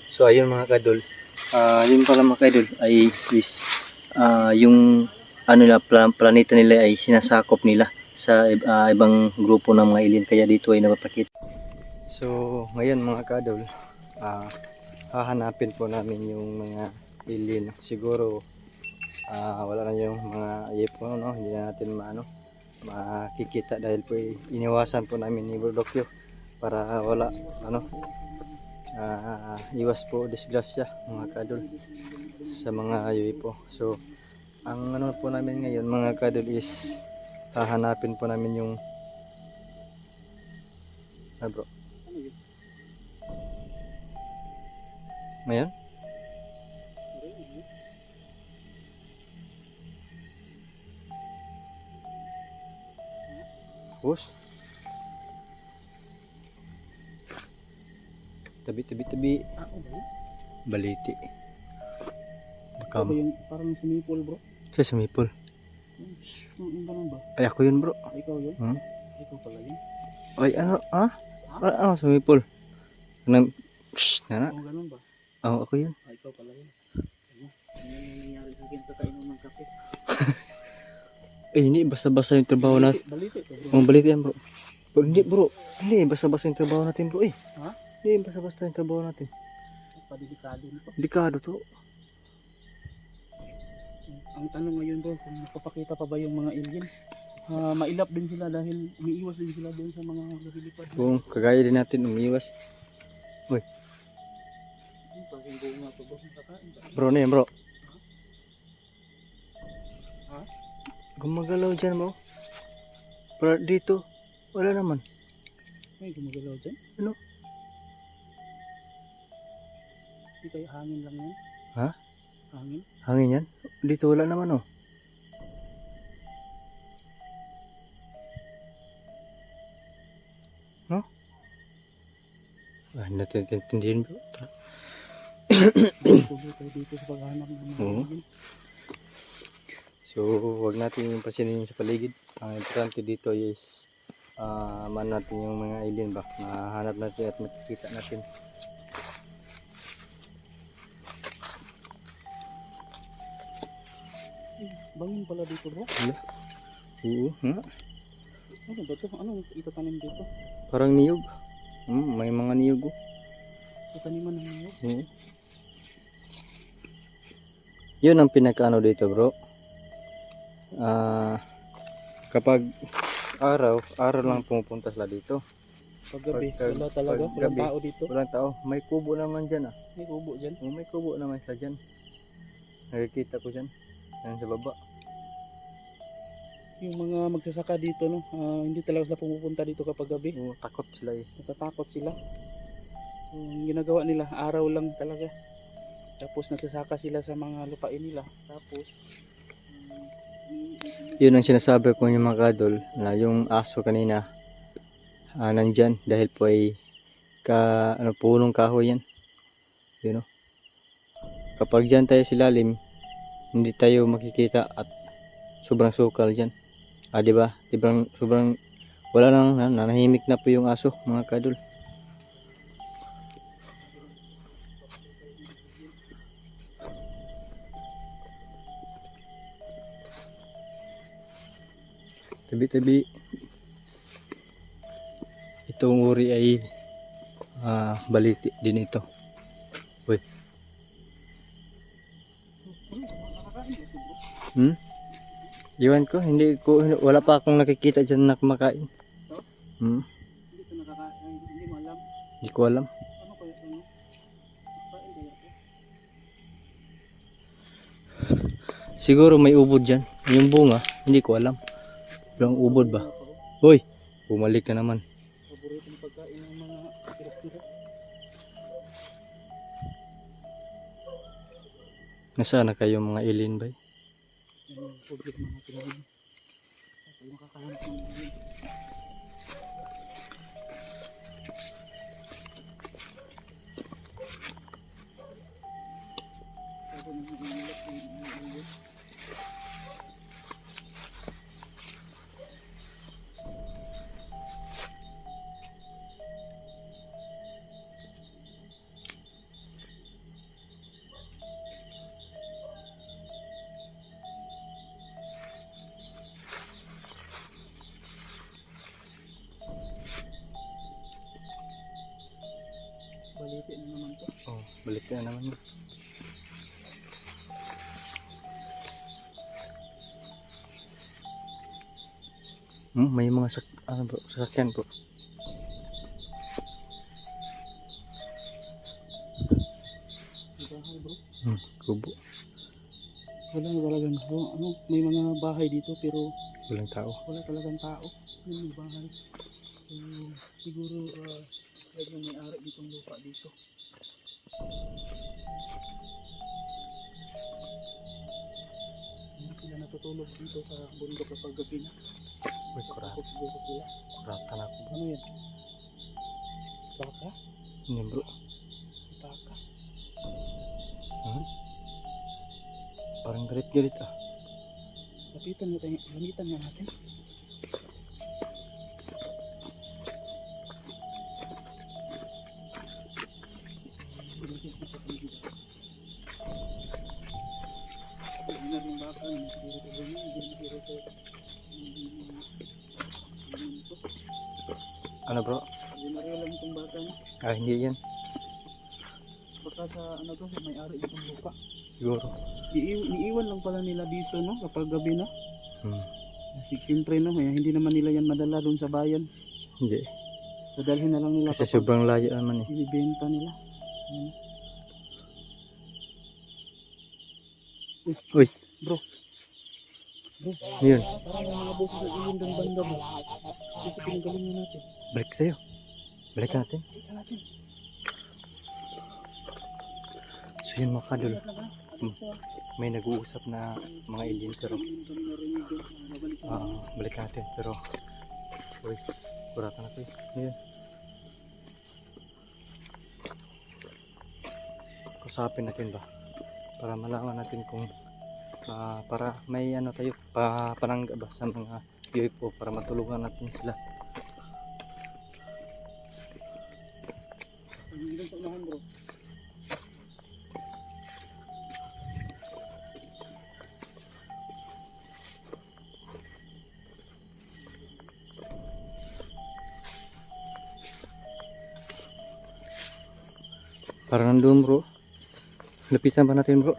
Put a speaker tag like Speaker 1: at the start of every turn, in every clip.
Speaker 1: So ayun mga kadol. Ah, yun pala mga kadol ay is ah, yung ano nila pla- planeta nila ay sinasakop nila sa ah, ibang grupo ng mga alien kaya dito ay napapakita. So ngayon mga kadol, ah, hahanapin po namin yung mga alien. Siguro ah, wala na yung mga yepon no, hindi na natin maano makikita dahil po iniwasan po namin ni Brodokyo para wala ano ah, iwas po disgrasya mga kadol sa mga UFO so ang ano po namin ngayon mga kadol is hahanapin po namin yung ah bro. Ngayon Hus. Tabi tabi tabi.
Speaker 2: Ah, ano yun?
Speaker 1: Baliti.
Speaker 2: Ikaw ba yung parang sumipol bro?
Speaker 1: Sa sumipol.
Speaker 2: Shh, Yung ganun ba?
Speaker 1: Ay ako yun bro.
Speaker 2: Ah, ikaw yun?
Speaker 1: Hmm?
Speaker 2: Ikaw pala yun?
Speaker 1: Ay ano? Ah? Ah, ah sumipol. Nang Shh, nana.
Speaker 2: Oo, ganun ba?
Speaker 1: Oh, ako yun.
Speaker 2: Ah, ikaw pala yun. Ano? Ano yung nangyayari sa akin ng kape?
Speaker 1: Eh, hindi basta-basta yung trabaho natin.
Speaker 2: Baliti to bro.
Speaker 1: Oh, baliti yan bro. Bro, hindi bro. Hindi basta-basta yung trabaho natin bro eh.
Speaker 2: Ha?
Speaker 1: Hindi basta-basta yung trabaho natin.
Speaker 2: Padelikado nito.
Speaker 1: Delikado to.
Speaker 2: Ang tanong ngayon bro, kung magpapakita pa ba yung mga alien? Ah, mailap din sila dahil umiiwas din sila doon sa mga lumilipad.
Speaker 1: Kung kagaya din natin
Speaker 2: bunga to bro.
Speaker 1: Bro, ano yan bro?
Speaker 2: Ha?
Speaker 1: Gumagalaw dyan bro. Pero dito, wala naman.
Speaker 2: May gumagalaw dyan?
Speaker 1: Ano?
Speaker 2: Hindi kayo hangin lang yan?
Speaker 1: Ha?
Speaker 2: Hangin?
Speaker 1: Hangin yan? Dito wala naman oh. No? Ah. Tara.
Speaker 2: Tuloy tayo dito sa paghanap ng mga
Speaker 1: Oo. So, wag natin yung pasinin sa paligid. Ang importante dito is ah man natin yung mga alien ba. Mahanap natin at makikita natin.
Speaker 2: Bangin pala dito bro.
Speaker 1: Oo, nga.
Speaker 2: Ano ba ito? Anong itatanim dito?
Speaker 1: Parang niyog. Hmm, may mga niyog oh.
Speaker 2: Itaniman ng niyog?
Speaker 1: Oo. Yun ang pinakaano dito bro. Ah kapag araw, araw lang pumupunta sila dito.
Speaker 2: Paggabi,
Speaker 1: Pagka-
Speaker 2: wala talaga. Walang
Speaker 1: paggabi.
Speaker 2: tao dito.
Speaker 1: Walang tao. May kubo naman dyan ah.
Speaker 2: May kubo dyan.
Speaker 1: Oh, may kubo naman siya dyan. Nakikita ko dyan. Yan sa baba.
Speaker 2: Yung mga magsasaka dito, no, ah, hindi talaga sila pumupunta dito kapag gabi.
Speaker 1: Oo, takot sila eh.
Speaker 2: Natatakot sila. Yung ginagawa nila, araw lang talaga. Tapos nagsasaka sila sa mga lupain nila. Tapos,
Speaker 1: Yun ang sinasabi ko yung mga kadol na yung aso kanina ah, nandyan dahil po ay ka, ano, punong kahoy yan. Yun o. Kapag dyan tayo silalim, hindi tayo makikita at sobrang sukal dyan. Ah, di? Sobrang, sobrang, wala nang, na, nanahimik na po yung aso, mga kadol. Tabi-tabi. Itong uri ay ah, baliti din ito. Hmm? Iwan ko, hindi ko, wala pa akong nakikita dyan na kumakain. Hmm?
Speaker 2: hindi ko nakakain, hindi mo alam.
Speaker 1: Hindi ko alam.
Speaker 2: Ano kaya ano? Kain kaya ito?
Speaker 1: Siguro may ubod dyan. Yung bunga, hindi ko alam. Walang ubod ba? Hoy, bumalik ka naman.
Speaker 2: Paboritong pagkain ng mga kirap-kirap.
Speaker 1: Nasaan na kayo mga alien bay?
Speaker 2: Yung public mga kinain. Kasi makakahanap ng mga
Speaker 1: Hmm, may mga sak ano bro, sasakyan bro.
Speaker 2: Bahay bro.
Speaker 1: Hmm, kubo.
Speaker 2: Wala talagang bro. Ano, may mga bahay dito pero
Speaker 1: Walang tao.
Speaker 2: wala talagang tao. Yun yung bahay. So, siguro uh, yung may-ari ditong lupa dito. Hindi sila natutulog dito sa bundok kapag gabi na.
Speaker 1: Uy, kurat,
Speaker 2: Takot siguro sila.
Speaker 1: kuratan ako bro.
Speaker 2: Ano yan? Baka?
Speaker 1: Hindi bro.
Speaker 2: Baka?
Speaker 1: Hmm? Parang galit-galit ah.
Speaker 2: Lapitan mo tayo. Lamitan nga natin.
Speaker 1: Ano bro?
Speaker 2: Binaril lang itong bata niya.
Speaker 1: Ah, hindi yan.
Speaker 2: Baka sa ano to, may-ari itong lupa.
Speaker 1: Siguro.
Speaker 2: Iiw- Iiwan lang pala nila dito no, kapag gabi na.
Speaker 1: Hmm.
Speaker 2: Kasi siyempre no, kaya hindi naman nila yan madala doon sa bayan.
Speaker 1: Hindi.
Speaker 2: Dadalhin na lang nila
Speaker 1: Kasi
Speaker 2: kapag
Speaker 1: sobrang layo naman eh.
Speaker 2: ibibenta nila. Ayan.
Speaker 1: Uy,
Speaker 2: Bro,
Speaker 1: yun.
Speaker 2: parang mga boses na iyon ng banda mo. Kasi pinagaling na natin.
Speaker 1: Balik tayo. Balik natin.
Speaker 2: Ika natin.
Speaker 1: So yun mga kadol.
Speaker 2: Na?
Speaker 1: Hmm. May nag-uusap na mga alien pero
Speaker 2: na.
Speaker 1: ah, balik natin. Pero, uy, kuratan ako eh. Ngayon. Kusapin natin ba? Para malaman natin kung ah, para may ano tayo pa panangga ba sa mga UFO para matulungan natin sila. Para nandun bro. Lapitan pa natin bro.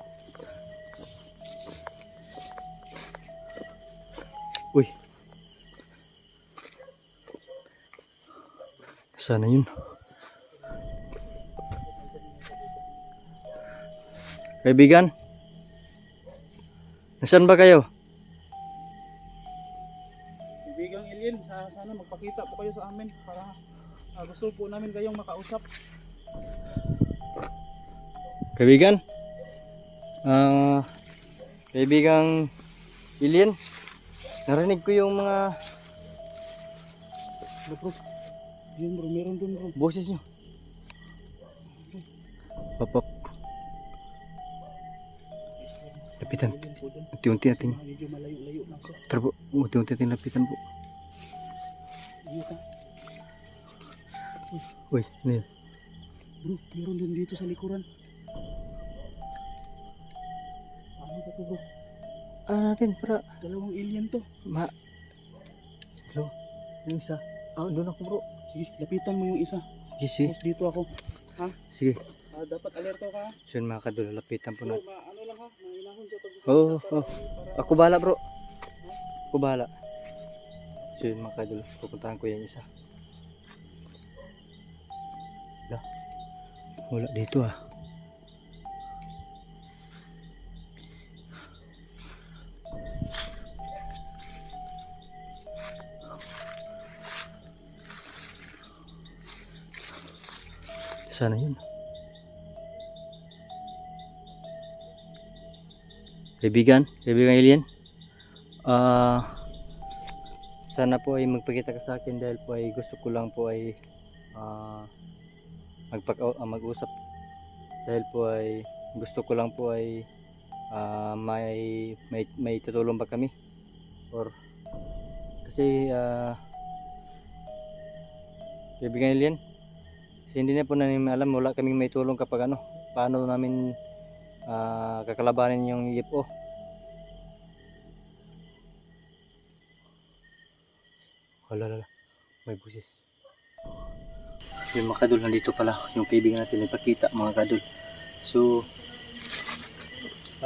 Speaker 1: Uy. Sana yun. Kaibigan. Nasaan ba kayo?
Speaker 2: Ibigang alien, sa- sana magpakita po kayo sa amin para ah, gusto po namin kayong makausap.
Speaker 1: Kaibigan? Ah, kaibigang alien? Narinig ko yung mga
Speaker 2: bro. Yun bro, meron dun bro.
Speaker 1: boses nyo. Papap. Lapitan. Unti-unti natin. Tara po. Unti-unti natin lapitan po.
Speaker 2: Ka.
Speaker 1: Uy, ano yun?
Speaker 2: Bro, meron din dito sa likuran. Ano ba to bro?
Speaker 1: Ah, natin para
Speaker 2: Dalawang alien to.
Speaker 1: ma... Hello? Yung isa. Ah, doon ako bro.
Speaker 2: Sige, lapitan mo yung isa.
Speaker 1: Sige, sige.
Speaker 2: Tapos dito ako.
Speaker 1: Sige.
Speaker 2: Ah, dapat alerto ka. ha?
Speaker 1: Yun mga kadul, lapitan po
Speaker 2: Bro, ma ano lang ha, mailahon siya pag
Speaker 1: Oo,
Speaker 2: para-
Speaker 1: oo.
Speaker 2: para-
Speaker 1: Ako bahala bro. Ako bahala. Yun mga kadul, pupuntahan ko yung isa. Wala. Wala dito ah. Sana yun. Kaibigan, kaibigan alien. Ah, sana po ay magpakita ka sa akin dahil po ay gusto ko lang po ay ah, magpag ah, mag-usap dahil po ay gusto ko lang po ay ah, may may may tutulong ba kami or kasi ah, kaibigan alien kasi hindi na po namin alam wala kaming may tulong kapag ano paano namin ah, kakalabanin yung UFO Hala, hala. May busis. yung mga kadol, nandito pala yung kaibigan natin ipakita mga kadol. So,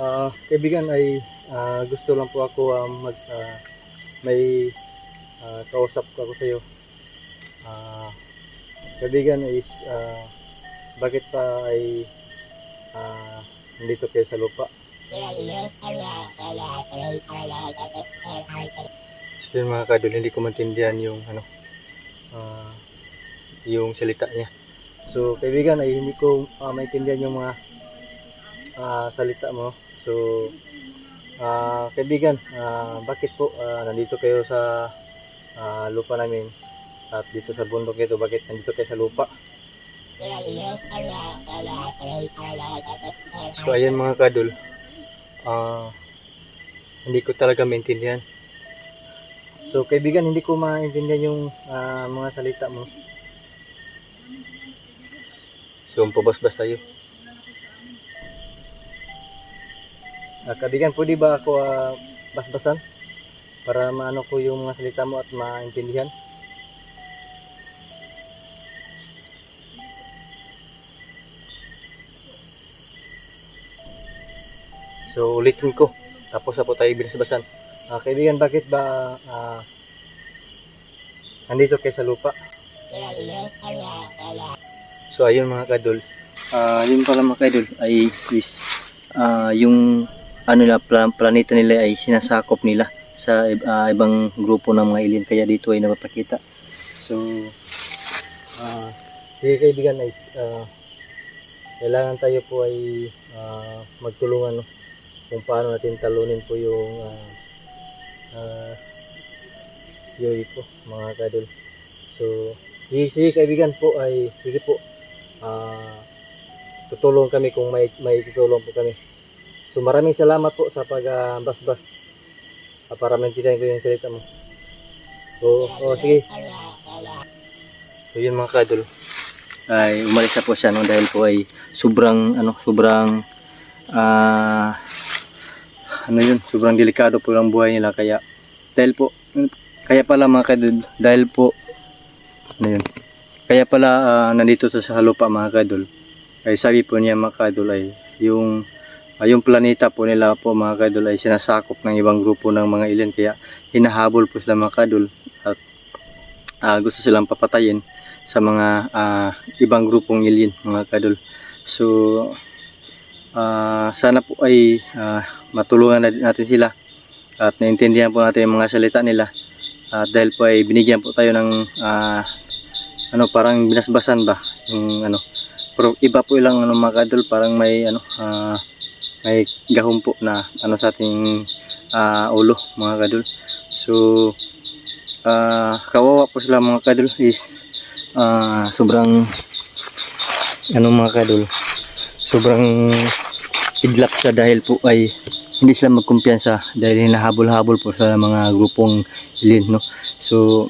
Speaker 1: ah kaibigan ay ah, gusto lang po ako ah, mag ah, may ah, kausap ako sa iyo. Kaibigan is ah, bakit pa ay ah, nandito kayo sa lupa? Yun mga kadol, hindi ko maintindihan yung ano, ah, yung salita niya. So kaibigan ay hindi ko ah, maintindihan yung mga ah, salita mo. So ah, kaibigan, ah, bakit po ah, nandito kayo sa ah, lupa namin at dito sa bundok ito, bakit nandito kayo sa lupa? So ayan mga kadol, ah, hindi ko talaga maintindihan. So kaibigan, hindi ko maintindihan yung ah, mga salita mo. So pabasbas tayo. Ah, kaibigan, pwede ba ako ah, basbasan? Para maano ko yung mga salita mo at maintindihan? So ulitin ko. Tapos na po tayo binasbasan. Ah, kaibigan, bakit ba ah, nandito kayo sa lupa? So ayun mga kadol. Ah, yun pala mga kadol ay is ah, yung ano na pla- planeta nila ay sinasakop nila sa ah, ibang grupo ng mga alien kaya dito ay napapakita. So ah sige kaibigan ay ah, kailangan tayo po ay ah, magtulungan no, kung paano natin talunin po yung ah, ah, yoy po mga kadol. So sige, kaibigan po ay sige po ah tutulong kami kung may may tutulong po kami. So maraming salamat po sa pagbasbas uh, para maintindihan ko yung salita mo. So, oh, sige. So yun mga kadol ay umalis na po siya no dahil po ay sobrang ano sobrang ah ano yun sobrang delikado po ang buhay nila kaya dahil po kaya pala mga kadol dahil po ano yun kaya pala ah, nandito sa sa lupa mga kadol ay sabi po niya mga kadol ay yung ah, yung planeta po nila po mga kadol ay sinasakop ng ibang grupo ng mga alien kaya hinahabol po sila mga kadol at ah, gusto silang papatayin sa mga ah, ibang grupong alien mga kadol so ah, sana po ay ah, matulungan na- natin sila at naintindihan po natin yung mga salita nila. At dahil po ay binigyan po tayo ng ah, ano parang binasbasan ba yung ano pero iba po ilang ano mga kadol parang may ano ah, may gahom po na ano sa ating ah, ulo mga kadol so ah, kawawa po sila mga kadol is ah, sobrang ano mga kadol sobrang idlak siya dahil po ay hindi sila magkumpiyansa dahil hinahabol-habol po sa mga grupong alien no? So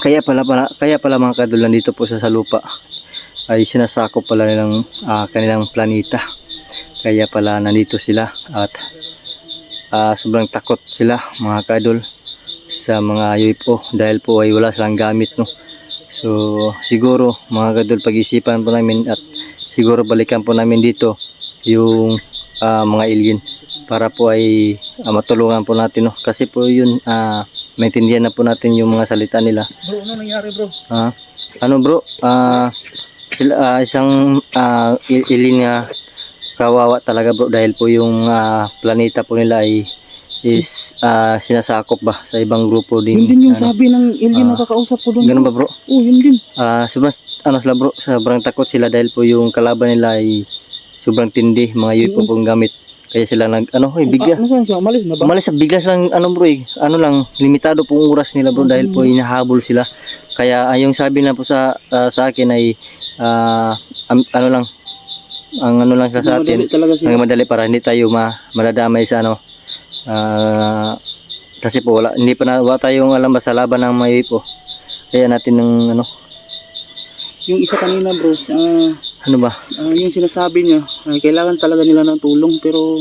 Speaker 1: kaya pala, pala kaya pala mga kadol nandito po sa, sa lupa ay sinasakop pala nilang ah, kanilang planeta. Kaya pala nandito sila at ah, sobrang takot sila mga kadol sa mga UFO dahil po ay wala silang gamit no? So siguro mga kadol pag-isipan po namin at siguro balikan po namin dito yung ah, mga alien para po ay ah, matulungan po natin no kasi po yun ah, maintindihan na po natin yung mga salita nila
Speaker 2: Bro, ano nangyari bro?
Speaker 1: Ah, ano bro? Ah, sila ah, isang ah, il- ilin nga kawawa talaga bro dahil po yung ah, planeta po nila ay is ah, sinasakop ba sa ibang grupo din.
Speaker 2: Yun din yung
Speaker 1: ano.
Speaker 2: sabi ng alien
Speaker 1: Ah.
Speaker 2: na kakausap ko doon.
Speaker 1: Ganun ba bro?
Speaker 2: Oh, yun din.
Speaker 1: Ah, sobrang ano sila bro, sobrang takot sila dahil po yung kalaban nila ay sobrang tindi, mga UFO pong gamit. Kaya sila nag ano, hoy bigla.
Speaker 2: Ah, nasaan siya? Umalis na ba?
Speaker 1: Umalis sa biglas lang ano bro eh, ano lang limitado pong oras nila bro dahil po hinahabol sila. Kaya ay, yung sabi na po sa ah, sa akin ay ah, am- ano lang ang ano lang sila sa atin ang madali para hindi tayo ma madadamay sa ano ah, kasi po wala hindi pa na wala tayong alam ba sa laban ng may po. Kaya natin ng ano
Speaker 2: Yung isa kanina bro, ah,
Speaker 1: ano ba?
Speaker 2: ah, yung sinasabi niya, ay kailangan talaga nila ng tulong pero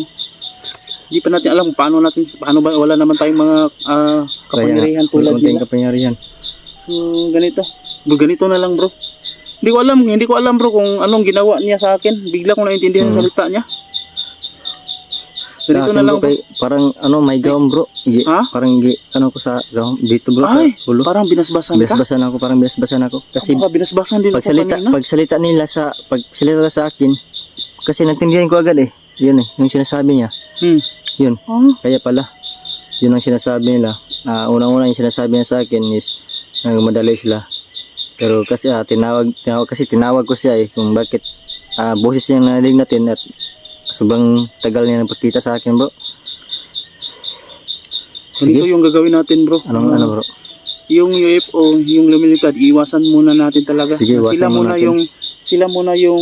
Speaker 2: hindi pa natin alam paano natin, paano ba, wala naman tayong mga ah, kapangyarihan tulad nila.
Speaker 1: kapangyarihan.
Speaker 2: So, ganito. Ganito na lang bro. Hindi ko alam, hindi ko alam bro kung anong ginawa niya sa akin. Bigla kong naintindihan yung
Speaker 1: Hmm.
Speaker 2: salita niya.
Speaker 1: Sa
Speaker 2: Ganito
Speaker 1: akin
Speaker 2: na
Speaker 1: bro,
Speaker 2: lang
Speaker 1: kay, parang ano, may gawang bro. Gi,
Speaker 2: Ha?
Speaker 1: Parang gi, ano ko sa gawang dito bro.
Speaker 2: Ay,
Speaker 1: sa ulo.
Speaker 2: parang binasbasan ka.
Speaker 1: Binasbasan ako, parang binasbasan ako. Kasi
Speaker 2: Baka binasbasan din ako
Speaker 1: pagsalita,
Speaker 2: kanina.
Speaker 1: pagsalita nila sa, pagsalita nila sa akin, kasi natindihan ko agad eh. Yun eh, yung sinasabi niya.
Speaker 2: Hmm.
Speaker 1: Yun,
Speaker 2: Oh,
Speaker 1: kaya pala. Yun ang sinasabi nila. Ah, unang-una yung sinasabi niya sa akin is nagmadali sila. Pero kasi ah, tinawag, tinawag kasi tinawag ko siya eh kung bakit ah, boses niya narinig natin at sobrang tagal niya nagpakita sa akin bro.
Speaker 2: ganito
Speaker 1: Sige,
Speaker 2: yung gagawin natin bro.
Speaker 1: anong ano bro?
Speaker 2: Yung UFO, yung lumilipad, iwasan muna natin talaga.
Speaker 1: Sige, iwasan
Speaker 2: sila muna
Speaker 1: natin.
Speaker 2: yung sila muna yung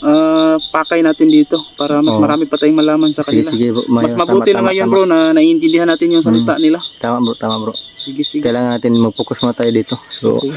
Speaker 2: ah, pakay natin dito para mas
Speaker 1: Oo.
Speaker 2: marami pa tayong malaman sa
Speaker 1: Sige,
Speaker 2: kanila.
Speaker 1: sige bro. May-
Speaker 2: mas mabuti
Speaker 1: tama,
Speaker 2: na ngayon
Speaker 1: tama,
Speaker 2: bro na naiintindihan natin yung salita nila.
Speaker 1: Tama bro, tama bro.
Speaker 2: Sige, sige.
Speaker 1: Kailangan natin mag-focus muna tayo dito. So,
Speaker 2: Sige.